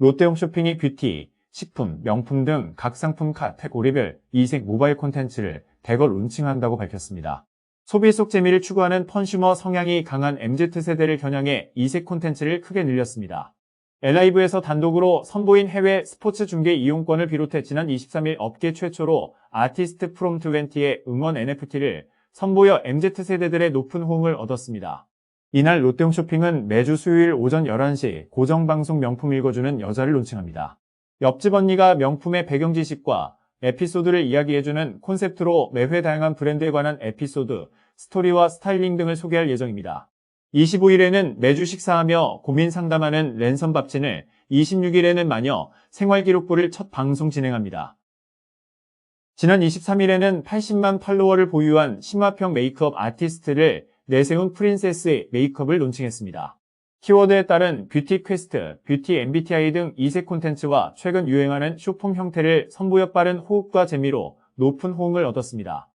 롯데홈 쇼핑이 뷰티, 식품, 명품 등 각 상품 카테고리별 이색 모바일 콘텐츠를 대거 론칭한다고 밝혔습니다. 소비 속 재미를 추구하는 컨슈머 성향이 강한 MZ세대를 겨냥해 이색 콘텐츠를 크게 늘렸습니다. 엘라이브에서 단독으로 선보인 해외 스포츠 중계 이용권을 비롯해 지난 23일 업계 최초로 아티스트 프롬 20의 응원 NFT를 선보여 MZ세대들의 높은 호응을 얻었습니다. 이날 롯데홈 쇼핑은 매주 수요일 오전 11시 고정방송 명품 읽어주는 여자를 론칭합니다. 옆집 언니가 명품의 배경 지식과 에피소드를 이야기해주는 콘셉트로 매회 다양한 브랜드에 관한 에피소드, 스토리와 스타일링 등을 소개할 예정입니다. 25일에는 매주 식사하며 고민 상담하는 랜선 밥진을, 26일에는 마녀, 생활기록부를 첫 방송 진행합니다. 지난 23일에는 80만 팔로워를 보유한 심화평 메이크업 아티스트를 내세운 프린세스 메이크업을 론칭했습니다. 키워드에 따른 뷰티 퀘스트, 뷰티 MBTI 등 이색 콘텐츠와 최근 유행하는 쇼폼 형태를 선보여 빠른 호흡과 재미로 높은 호응을 얻었습니다.